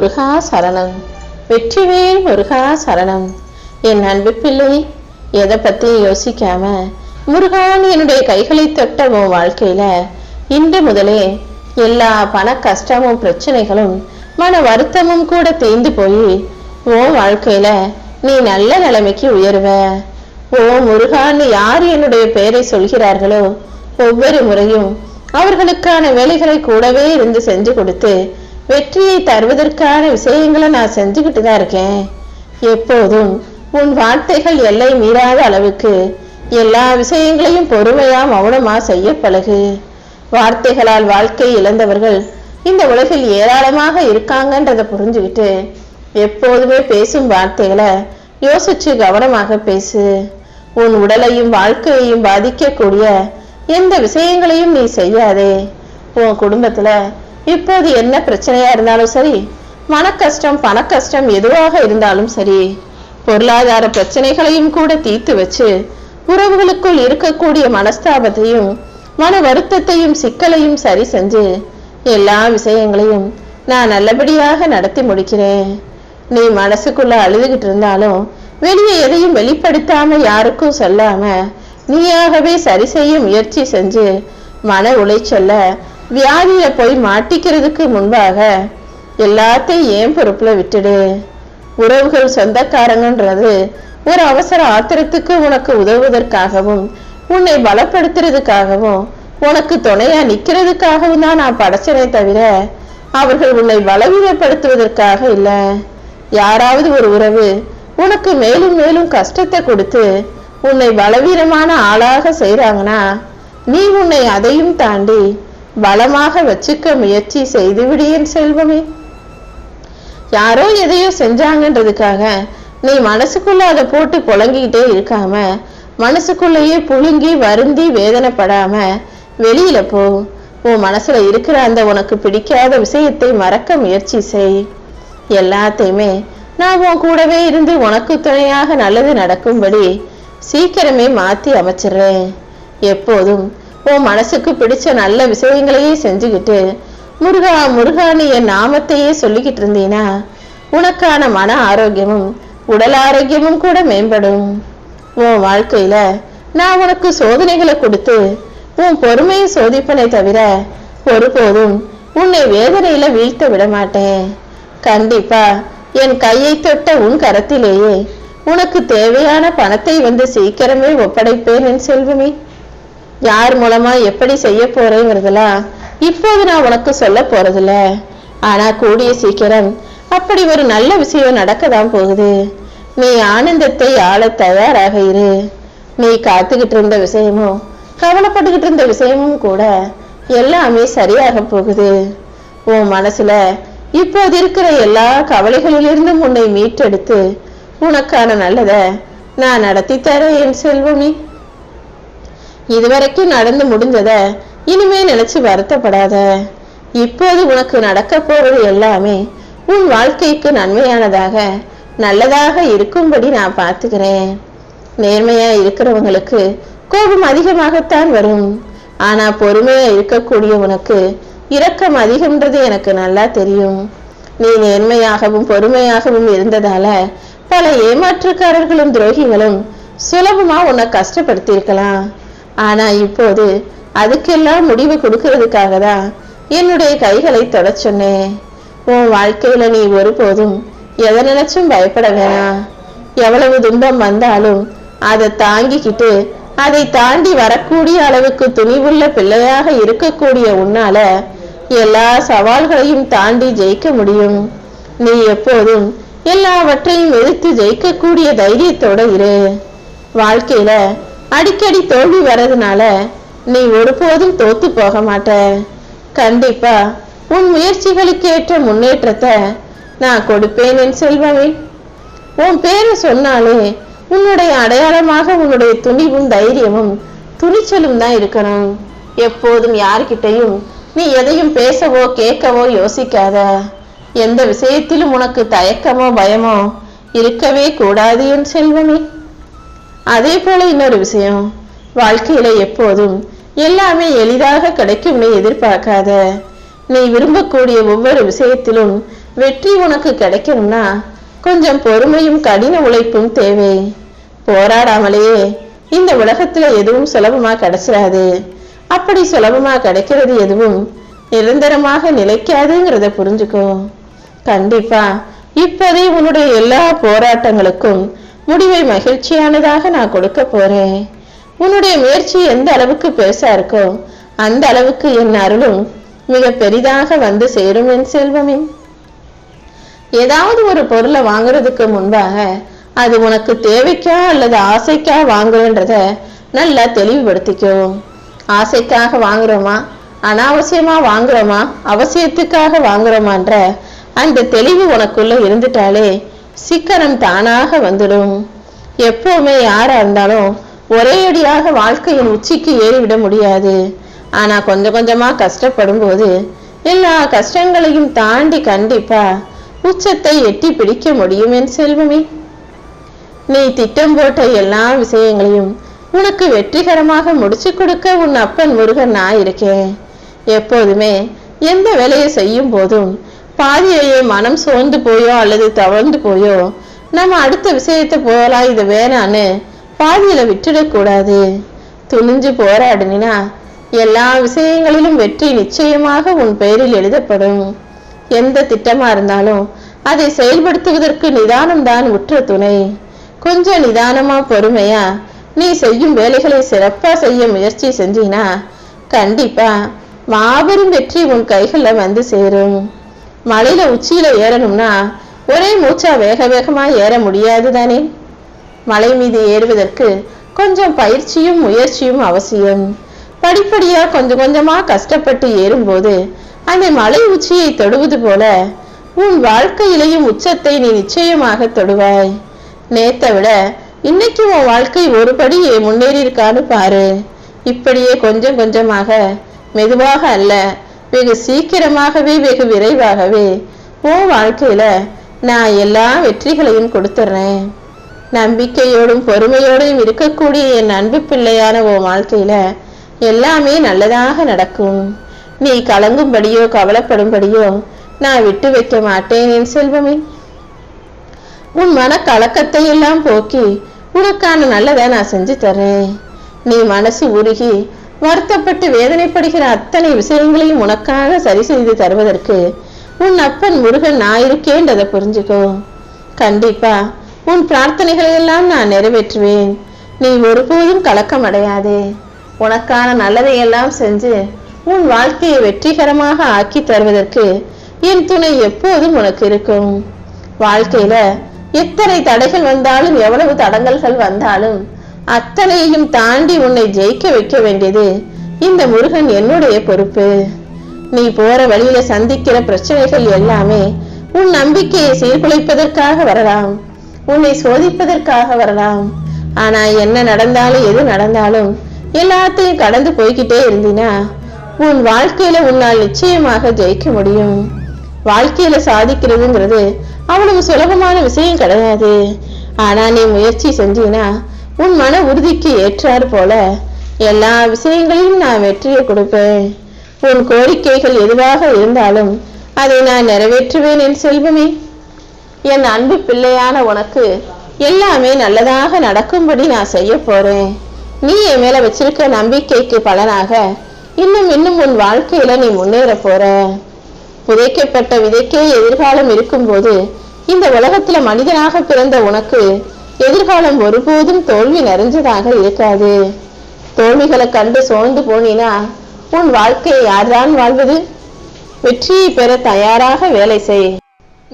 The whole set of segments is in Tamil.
முருகா சரணம். வெற்றிவேல் முருகா சரணம். என் அன்பு பிள்ளை எதை பத்தியும் யோசிக்காம முருகான் என்னுடைய கைகளை தொட்ட உன் வாழ்க்கையில இன்று முதலே எல்லா பண கஷ்டமும் பிரச்சனைகளும் மன வருத்தமும் கூட தேய்ந்து போய் உன் வாழ்க்கையில நீ நல்ல நிலைமைக்கு உயருவ. ஓ முருகான்னு யார் என்னுடைய பெயரை சொல்கிறார்களோ ஒவ்வொரு முறையும் அவர்களுக்கான வேலைகளை கூடவே இருந்து செஞ்சு கொடுத்து வெற்றியை தருவதற்கான விஷயங்களை நான் செஞ்சுக்கிட்டு தான் இருக்கேன். எப்போதும் உன் வார்த்தைகள் எல்லை மீறாத அளவுக்கு எல்லா விஷயங்களையும் பொறுமையா மௌனமா செய்ய பழகு. வார்த்தைகளால் வாழ்க்கை இழந்தவர்கள் இந்த உலகில் ஏராளமாக இருக்காங்கன்றதை புரிஞ்சுக்கிட்டு எப்போதுமே பேசும் வார்த்தைகளை யோசிச்சு கவனமாக பேசு. உன் உடலையும் வாழ்க்கையையும் பாதிக்கக்கூடிய எந்த விஷயங்களையும் நீ செய்யாதே. உன் குடும்பத்துல இப்போது என்ன பிரச்சனையா இருந்தாலும் சரி மன கஷ்டம் பண கஷ்டம் எதுவாக இருந்தாலும் சரி பொருளாதார பிரச்சனைகளையும் கூட தீர்த்து வச்சு உறவுகளுக்குள் இருக்கக்கூடிய மனஸ்தாபத்தையும் மன வருத்தத்தையும் சிக்கலையும் சரி செஞ்சு எல்லா விஷயங்களையும் நான் நல்லபடியாக நடத்தி முடிக்கிறேன். நீ மனசுக்குள்ள அழுதுகிட்டு இருந்தாலும் வெளியே எதையும் வெளிப்படுத்தாம யாருக்கும் சொல்லாம நீயாகவே சரி செய்ய முயற்சி செஞ்சு மன உளைச்சல்ல வியாதியில போய் மாட்டிக்கிறதுக்கு முன்பாக எல்லாத்தையும் ஏன் பொறுப்புல விட்டுடு? உறவுகள் சொந்தக்காரங்கன்றது ஒரு அவசர ஆத்திரத்துக்கு உனக்கு உதவுவதற்காகவும் உன்னை பலப்படுத்துறதுக்காகவும் உனக்கு துணையா நிக்கிறதுக்காகவும் தான் நான் படைச்சனே தவிர அவர்கள் உன்னை பலவீனப்படுத்துவதற்காக இல்ல. யாராவது ஒரு உறவு உனக்கு மேலும் மேலும் கஷ்டத்தை கொடுத்து உன்னை பலவீனமான ஆளாக செய்றாங்கன்னா நீ உன்னை அதையும் தாண்டி பலமாக வச்சுக்க முயற்சி செய்து விடியேன் செல்வமே. யாரோ எதையோ செஞ்சாங்கன்றதுக்காக நீ மனசுக்குள்ள அதை போட்டு புழங்கிக்கிட்டே இருக்காம மனசுக்குள்ளேயே புழுங்கி வருந்தி வேதனைப்படாம வெளியில போ. உன் மனசுல இருக்கிற அந்த உனக்கு பிடிக்காத விஷயத்தை மறக்க முயற்சி செய். எல்லாத்தையுமே நான் உன் கூடவே இருந்து உனக்கு துணையாக நல்லது நடக்கும்படி சீக்கிரமே மாத்தி அமைச்சிடுறேன். எப்போதும் உன் மனசுக்கு பிடிச்ச நல்ல விஷயங்களையே செஞ்சுக்கிட்டு முருகா முருகான்னு என் நாமத்தையே சொல்லிக்கிட்டு இருந்தீனா? உனக்கான மன ஆரோக்கியமும் உடல் ஆரோக்கியமும் கூட மேம்படும். உன் வாழ்க்கையில நான் உனக்கு சோதனைகளை கொடுத்து உன் பொறுமையை சோதிப்பனை தவிர ஒருபோதும் உன்னை வேதனையில வீழ்த்த விட மாட்டேன். கண்டிப்பா என் கையை தொட்ட உன் கரத்திலேயே உனக்கு தேவையான பணத்தை வந்து சீக்கிரமே ஒப்படைப்பேன் என் செல்வமே. யார் மூலமா எப்படி செய்ய போறேங்கிறதெல்லாம் இப்போது நான் உனக்கு சொல்ல போறதில்ல. ஆனா கூடிய சீக்கிரம் அப்படி ஒரு நல்ல விஷயம் நடக்கதான் போகுது. நீ ஆனந்தத்தை ஆள தயாராக இரு. நீ காத்துக்கிட்டு இருந்த விஷயமும் கவலைப்பட்டுக்கிட்டு இருந்த விஷயமும் கூட எல்லாமே சரியாக போகுது. உன் மனசுல இப்போது இருக்கிற எல்லா கவலைகளிலிருந்தும் உன்னை மீட்டெடுத்து உனக்கான நல்லத நான் நடத்தி தரேன் என் செல்வமே. இதுவரைக்கும் நடந்து முடிஞ்சத இனிமே நினைச்சு வருத்தப்படாத. இப்போது உனக்கு நடக்க போறது எல்லாமே உன் வாழ்க்கைக்கு நன்மையானதாக நல்லதாக இருக்கும்படி நான் பார்த்துக்கிறேன். நேர்மையா இருக்கிறவங்களுக்கு கோபம் அதிகமாகத்தான் வரும். ஆனா பொறுமையா இருக்கக்கூடிய உனக்கு இரக்கம் அதிகம்ன்றது எனக்கு நல்லா தெரியும். நீ நேர்மையாகவும் பொறுமையாகவும் இருந்ததால பல ஏமாற்றுக்காரர்களும் துரோகிகளும் சுலபமா உன்னை கஷ்டப்படுத்தியிருக்கலாம். ஆனா இப்போது அதுக்கெல்லாம் முடிவு கொடுக்கறதுக்காக தான் என்னுடைய கைகளை தொடச்சொன்னே உன் வாழ்க்கையில நீ ஒருபோதும் எதை நினைச்சும் பயப்பட வேணாம். எவ்வளவு துன்பம் வந்தாலும் அதை தாங்கிக்கிட்டு அதை தாண்டி வரக்கூடிய அளவுக்கு துணிவுள்ள பிள்ளையாக இருக்கக்கூடிய உன்னால எல்லா சவால்களையும் தாண்டி ஜெயிக்க முடியும். நீ எப்போதும் எல்லாவற்றையும் எதிர்த்து ஜெயிக்கக்கூடிய தைரியத்தோட இரு. வாழ்க்கையில அடிக்கடி தோல்வி வர்றதுனால நீ ஒருபோதும் தோத்து போக மாட்ட. கண்டிப்பா உன் முயற்சிகளுக்கு ஏற்ற முன்னேற்றத்தை நான் கொடுப்பேன் என் செல்வமே. உன் பேரை சொன்னாலே உன்னுடைய அடையாளமாக உன்னுடைய துணிவும் தைரியமும் துணிச்சலும் தான் இருக்கணும். எப்போதும் யார்கிட்டையும் நீ எதையும் பேசவோ கேட்கவோ யோசிக்காத. எந்த விஷயத்திலும் உனக்கு தயக்கமோ பயமோ இருக்கவே கூடாது என் செல்வமே. அதே போல இன்னொரு விஷயம். வாழ்க்கையில எப்போதும் எல்லாமே எளிதாக கிடைக்கும்னு எதிர்பார்க்காத. நீ விரும்பக்கூடிய ஒவ்வொரு விஷயத்திலும் வெற்றி உனக்கு கிடைக்கணும்னா கொஞ்சம் பொறுமையும் கடின உழைப்பும் தேவை. போராடாமலேயே இந்த உலகத்துல எதுவும் சுலபமா கிடைச்சிடாது அப்படி சுலபமா கிடைக்கிறது எதுவும் நிரந்தரமாக நிலைக்காதுங்கிறத புரிஞ்சுக்கோ. கண்டிப்பா இப்போதே உன்னுடைய எல்லா போராட்டங்களுக்கும் முடிவை மகிழ்ச்சியானதாக நான் கொடுக்க போறேன். உன்னுடைய முயற்சி எந்த அளவுக்கு பெருசா இருக்கோ அந்த அளவுக்கு என் அருளும் மிக பெரிதாக வந்து சேரும் என் செல்வமே. ஏதாவது ஒரு பொருளை வாங்குறதுக்கு முன்பாக அது உனக்கு தேவைக்கா அல்லது ஆசைக்கா வாங்குறன்றத நல்லா தெளிவுபடுத்திக்கோ. ஆசைக்காக வாங்குறோமா அனாவசியமா வாங்குறோமா அவசியத்துக்காக வாங்குறோமான்ற அந்த தெளிவு உனக்குள்ள இருந்துட்டாலே சிக்கனம் தானாக வந்துடும். எப்பவுமே யாரா இருந்தாலும் ஒரே அடியாக வாழ்க்கையின் உச்சிக்கு ஏறிவிட முடியாது. ஆனா கொஞ்சம் கொஞ்சமா கஷ்டப்படும் போது எல்லா கஷ்டங்களையும் தாண்டி கண்டிப்பா உச்சத்தை எட்டி பிடிக்க முடியும் என் செல்வமே. நீ திட்டம் போட்ட எல்லா விஷயங்களையும் உனக்கு வெற்றிகரமாக முடிச்சு கொடுக்க உன் அப்பன் முருகன் நான் இருக்கேன். எப்போதுமே எந்த வேலையை செய்யும் போதும் பாதியிலேயே மனம் சோர்ந்து போயோ அல்லது தவழ்ந்து போயோ? நம்ம அடுத்த விஷயத்தை போகலாம் இது வேணான்னு பாதியில விட்டுடக்கூடாது துணிஞ்சு போராடினா எல்லா விஷயங்களிலும் வெற்றி நிச்சயமாக உன் பெயரில் எழுதப்படும். எந்த திட்டமா இருந்தாலும் அதை செயல்படுத்துவதற்கு நிதானம் தான் உற்ற துணை. கொஞ்சம் நிதானமா பொறுமையா நீ செய்யும் வேலைகளை சிறப்பா செய்ய முயற்சி செஞ்சீனா கண்டிப்பா மாபெரும் வெற்றி உன் கைகளில் வந்து சேரும். மலையில உச்சியில ஏறணும்னா ஒரே மூச்சா வேக வேகமா ஏற முடியாது தானே? மலை மீது ஏறுவதற்கு கொஞ்சம் பயிற்சியும் முயற்சியும் அவசியம். படிப்படியா கொஞ்சம் கொஞ்சமா கஷ்டப்பட்டு ஏறும்போது அந்த மலை உச்சியை தொடுவது போல உன் வாழ்க்கையிலேயும் உச்சத்தை நீ நிச்சயமாக தொடுவாய். நேத்தை விட இன்னைக்கு உன் வாழ்க்கை ஒரு படி முன்னேறி இருக்கான்னு பாரு. இப்படியே கொஞ்சம் கொஞ்சமாக மெதுவாக அல்ல வெகு சீக்கிரமாகவே வெகு விரைவாகவே. உன் வாழ்க்கையில நான் எல்லா வெற்றிகளையும் கொடுத்துட்றேன். நம்பிக்கையோடும் பொறுமையோடும் இருக்கக்கூடிய என் அன்பு பிள்ளையான உன் வாழ்க்கையில எல்லாமே நல்லதாக நடக்கும். நீ கலங்கும்படியோ கவலைப்படும்படியோ நான் விட்டு வைக்க மாட்டேன் என் செல்வமே. உன் மன கலக்கத்தை எல்லாம் போக்கி உனக்கான நல்லதை நான் செஞ்சு தரேன் நீ மனசு உருகி வருத்தப்பட்டு வேதனைப்படுகிற அத்தனை விஷயங்களையும் உனக்காக சரி செய்து தருவதற்கு உன் அப்பன் முருகன் நான் இருக்கேன்றதை புரிஞ்சுக்கோ. கண்டிப்பா உன் பிரார்த்தனைகளையெல்லாம் நான் நிறைவேற்றுவேன். நீ ஒருபோதும் கலக்கம் அடையாதே. உனக்கான நல்லதையெல்லாம் செஞ்சு உன் வாழ்க்கையை வெற்றிகரமாக ஆக்கி தருவதற்கு என் துணை எப்போதும் உனக்கு இருக்கும். வாழ்க்கையில எத்தனை தடைகள் வந்தாலும் எவ்வளவு தடங்கல்கள் வந்தாலும் அத்தனையையும் தாண்டி உன்னை ஜெயிக்க வைக்க வேண்டியது இந்த முருகன் என்னுடைய பொறுப்பு. நீ போற வழியில சந்திக்கிற பிரச்சனைகள் எல்லாமே உன் நம்பிக்கையை சீர்குலைப்பதற்காக வரலாம். உன்னை சோதிப்பதற்காக வரலாம். ஆனா என்ன நடந்தாலும் எது நடந்தாலும் எல்லாத்தையும் கடந்து போய்கிட்டே இருந்தினா உன் வாழ்க்கையில உன்னால் நிச்சயமாக ஜெயிக்க முடியும். வாழ்க்கையில சாதிக்கிறதுங்கிறது அவ்வளவு சுலபமான விஷயம் கிடையாது. ஆனா நீ முயற்சி செஞ்சீனா உன் மன உறுதிக்கு ஏற்றாறு போல எல்லா விஷயங்களையும் நான் வெற்றியை கொடுப்பேன். உன் கோரிக்கைகள் எதுவாக இருந்தாலும் அதை நான் நிறைவேற்றுவேன் என் செல்வமே. என் அன்பு பிள்ளையான உனக்கு எல்லாமே நல்லதாக நடக்கும்படி நான் செய்ய போறேன். நீ என் மேல வச்சிருக்க நம்பிக்கைக்கு பலனாக இன்னும் இன்னும் உன் வாழ்க்கையில நீ முன்னேற போற. புதைக்கப்பட்ட விதைக்கே எதிர்காலம் இருக்கும்போது இந்த உலகத்துல மனிதனாக பிறந்த உனக்கு எதிர்காலம் ஒருபோதும் தோல்வி நிறைஞ்சதாக இருக்காது. தோல்விகளை கண்டு சோர்ந்து போனினா உன் வாழ்க்கையை யார்தான் வாழ்வது? வெற்றியை பெற தயாராக வேலை செய்.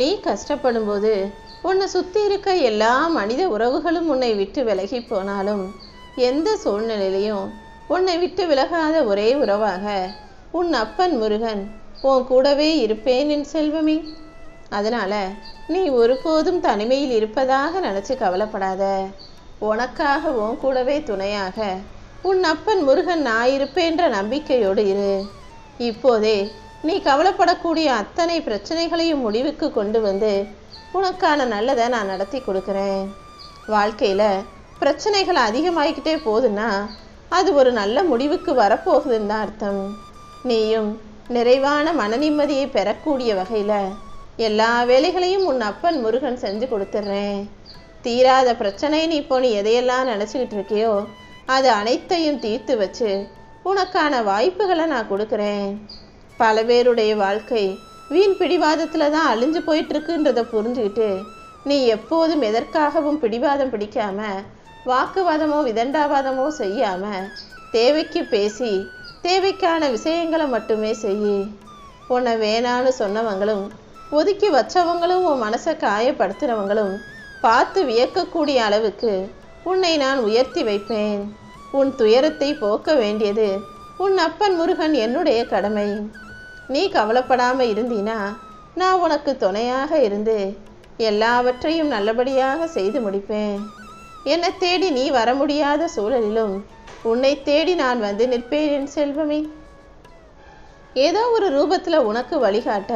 நீ கஷ்டப்படும் போது உன்னை சுத்தி இருக்க எல்லா மனித உறவுகளும் உன்னை விட்டு விலகி போனாலும் எந்த சூழ்நிலையிலையும் உன்னை விட்டு விலகாத ஒரே உறவாக உன் அப்பன் முருகன் உன் கூடவே இருப்பேன் என் செல்வமே. அதனால நீ ஒருபோதும் தனிமையில் இருப்பதாக நினச்சி கவலைப்படாத. உனக்காக உன் கூடவே துணையாக உன் அப்பன் முருகன் நான் இருப்பேன்ற நம்பிக்கையோடு இரு. இப்போதே நீ கவலைப்படக்கூடிய அத்தனை பிரச்சனைகளையும் முடிவுக்கு கொண்டு வந்து உனக்கான நல்லதை நான் நடத்தி கொடுக்குறேன். வாழ்க்கையில் பிரச்சனைகள் அதிகமாகிக்கிட்டே போகுதுன்னா அது ஒரு நல்ல முடிவுக்கு வரப்போகுதுன்னு தான் அர்த்தம். நீயும் நிறைவான மன நிம்மதியை பெறக்கூடிய வகையில் எல்லா வேலைகளையும் உன் அப்பன் முருகன் செஞ்சு கொடுத்துட்றேன் தீராத பிரச்சனை நீ இப்போ நீ எதையெல்லாம் நினச்சிக்கிட்டு இருக்கியோ அது அனைத்தையும் தீர்த்து வச்சு உனக்கான வாய்ப்புகளை நான் கொடுக்குறேன். பல பேருடைய வாழ்க்கை வீண் பிடிவாதத்தில் தான் அழிஞ்சு போயிட்டுருக்குன்றதை புரிஞ்சுக்கிட்டு நீ எப்போதும் எதற்காகவும் பிடிவாதம் பிடிக்காம வாக்குவாதமோ விதண்டாவாதமோ செய்யாம தேவைக்கு பேசி தேவைக்கான விஷயங்களை மட்டுமே செய்யி. உன்னை வேணான்னு சொன்னவங்களும் ஒதுக்கி வச்சவங்களும் உன் மனசை காயப்படுத்துகிறவங்களும் பார்த்து வியக்கக்கூடிய அளவுக்கு உன்னை நான் உயர்த்தி வைப்பேன். உன் துயரத்தை போக்க வேண்டியது உன் அப்பன் முருகன் என்னுடைய கடமை. நீ கவலைப்படாமல் இருந்தீனா நான் உனக்கு துணையாக இருந்து எல்லாவற்றையும் நல்லபடியாக செய்து முடிப்பேன். என்னை தேடி நீ வர முடியாத சூழலிலும் உன்னை தேடி நான் வந்து நிற்பேன் என் செல்வமே. ஏதோ ஒரு ரூபத்தில் உனக்கு வழிகாட்ட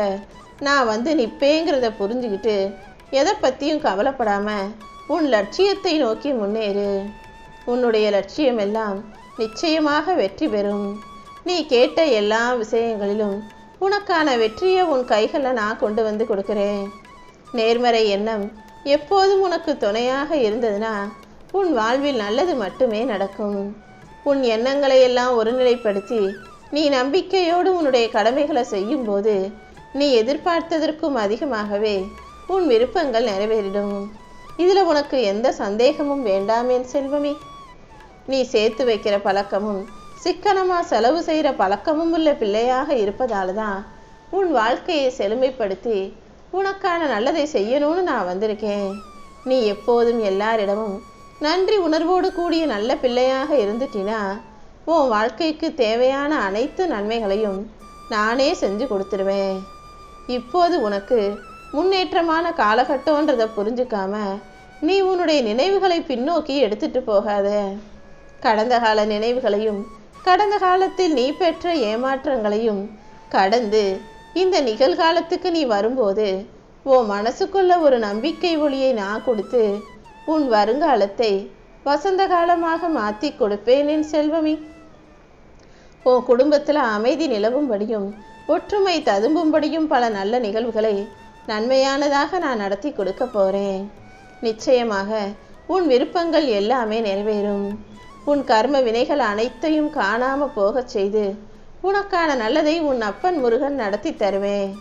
நான் வந்து நிற்பேங்கிறத புரிஞ்சுக்கிட்டு எதை பற்றியும் கவலைப்படாமல் உன் லட்சியத்தை நோக்கி முன்னேறு. உன்னுடைய லட்சியம் எல்லாம் நிச்சயமாக வெற்றி பெறும். நீ கேட்ட எல்லா விஷயங்களிலும் உனக்கான வெற்றியை உன் கைகளில் நான் கொண்டு வந்து கொடுக்குறேன். நேர்மறை எண்ணம் எப்போதும் உனக்கு துணையாக இருந்ததுன்னா உன் வாழ்வில் நல்லது மட்டுமே நடக்கும். உன் எண்ணங்களை எல்லாம் ஒருநிலைப்படுத்தி நீ நம்பிக்கையோடு உன்னுடைய கடமைகளை செய்யும்போது நீ எதிர்பார்த்ததற்கும் அதிகமாகவே உன் விருப்பங்கள் நிறைவேறிடும். இதில் உனக்கு எந்த சந்தேகமும் வேண்டாமே செல்வமே. நீ சேர்த்து வைக்கிற பழக்கமும் சிக்கனமாக செலவு செய்கிற பழக்கமும் உள்ள பிள்ளையாக இருப்பதால தான் உன் வாழ்க்கையை செழுமைப்படுத்தி உனக்கான நல்லதை செய்யணும்னு நான் வந்திருக்கேன். நீ எப்போதும் எல்லாரிடமும் நன்றி உணர்வோடு கூடிய நல்ல பிள்ளையாக இருந்துட்டினா உன் வாழ்க்கைக்கு தேவையான அனைத்து நன்மைகளையும் நானே செஞ்சு கொடுத்துருவேன். இப்போது உனக்கு முன்னேற்றமான காலகட்டம்ன்றதை புரிஞ்சுக்காம நீ உன்னுடைய நினைவுகளை பின்னோக்கி எடுத்துட்டு போகாத. கடந்த கால நினைவுகளையும் கடந்த காலத்தில் நீ பெற்ற ஏமாற்றங்களையும் கடந்து இந்த நிகழ்காலத்துக்கு நீ வரும்போது உன் மனசுக்குள்ள ஒரு நம்பிக்கை ஒளியை நான் கொடுத்து உன் வருங்காலத்தை வசந்த காலமாக மாற்றி கொடுப்பேன் என் செல்வமே. உன் குடும்பத்தில் அமைதி நிலவும்படியும் ஒற்றுமை ததும்பும்படியும் பல நல்ல நிகழ்வுகளை நன்மையானதாக நான் நடத்தி கொடுக்க போகிறேன் நிச்சயமாக உன் விருப்பங்கள் எல்லாமே நிறைவேறும். உன் கர்ம வினைகள் அனைத்தையும் காணாம போகச் செய்து உனக்கான நல்லதை உன் அப்பன் முருகன் நடத்தி தருவேன்.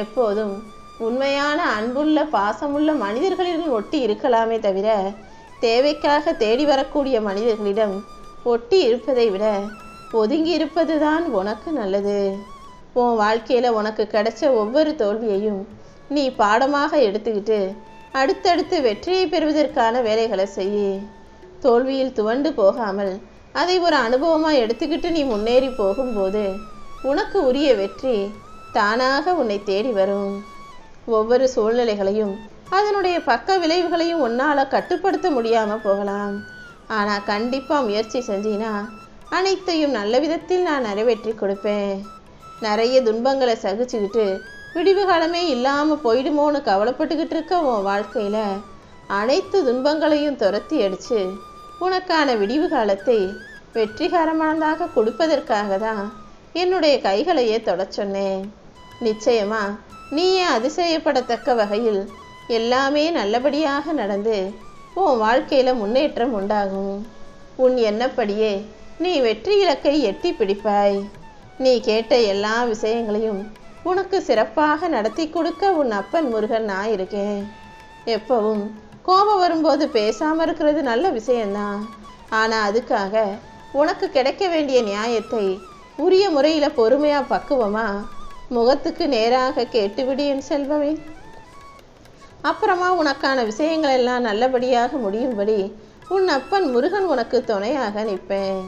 எப்போதும் உண்மையான அன்புள்ள பாசமுள்ள மனிதர்களிடம் ஒட்டி இருக்கலாமே தவிர தேவைக்காக தேடி வரக்கூடிய மனிதர்களிடம் ஒட்டி இருப்பதை விட ஒதுங்கி இருப்பதுதான் உனக்கு நல்லது. உன் வாழ்க்கையில் உனக்கு கிடைச்ச ஒவ்வொரு தோல்வியையும் நீ பாடமாக எடுத்துக்கிட்டு அடுத்தடுத்து வெற்றியை பெறுவதற்கான வேலைகளை செய்ய. தோல்வியில் துவண்டு போகாமல் அதை ஒரு அனுபவமாக எடுத்துக்கிட்டு நீ முன்னேறி போகும்போது உனக்கு உரிய வெற்றி தானாக உன்னை தேடி வரும். ஒவ்வொரு சூழ்நிலைகளையும் அதனுடைய பக்க விளைவுகளையும் உன்னால் கட்டுப்படுத்த முடியாமல் போகலாம். ஆனால் கண்டிப்பாக முயற்சி செஞ்சினா அனைத்தையும் நல்ல விதத்தில் நான் நிறைவேற்றி கொடுப்பேன். நிறைய துன்பங்களை சகிச்சுக்கிட்டு விடிவு காலமே இல்லாமல் போயிடுமோன்னு கவலைப்பட்டுக்கிட்டு இருக்க உன் வாழ்க்கையில் அனைத்து துன்பங்களையும் துரத்தி அடித்து உனக்கான விடிவு காலத்தை வெற்றிகரமானதாக கொடுப்பதற்காக தான் என்னுடைய கைகளையே தொடச்சொன்னேன் நிச்சயமா நீயே அதிசயப்படத்தக்க வகையில் எல்லாமே நல்லபடியாக நடந்து உன் வாழ்க்கையில் முன்னேற்றம் உண்டாகும். உன் எண்ணப்படியே நீ வெற்றி இலக்கை எட்டி பிடிப்பாய். நீ கேட்ட எல்லா விஷயங்களையும் உனக்கு சிறப்பாக நடத்தி கொடுக்க உன் அப்பன் முருகன் நான் இருக்கேன். எப்பவும் கோபம் வரும்போது பேசாமல் இருக்கிறது நல்ல விஷயந்தான் ஆனால் அதுக்காக உனக்கு கிடைக்க வேண்டிய நியாயத்தை உரிய முறையில் பொறுமையாக பக்குவமா முகத்துக்கு நேராக கேட்டுவிடு என் செல்வமே. அப்புறமா உனக்கான விஷயங்கள் எல்லாம் நல்லபடியாக முடியும்படி உன் அப்பன் முருகன் உனக்கு துணையாக நிற்பேன்.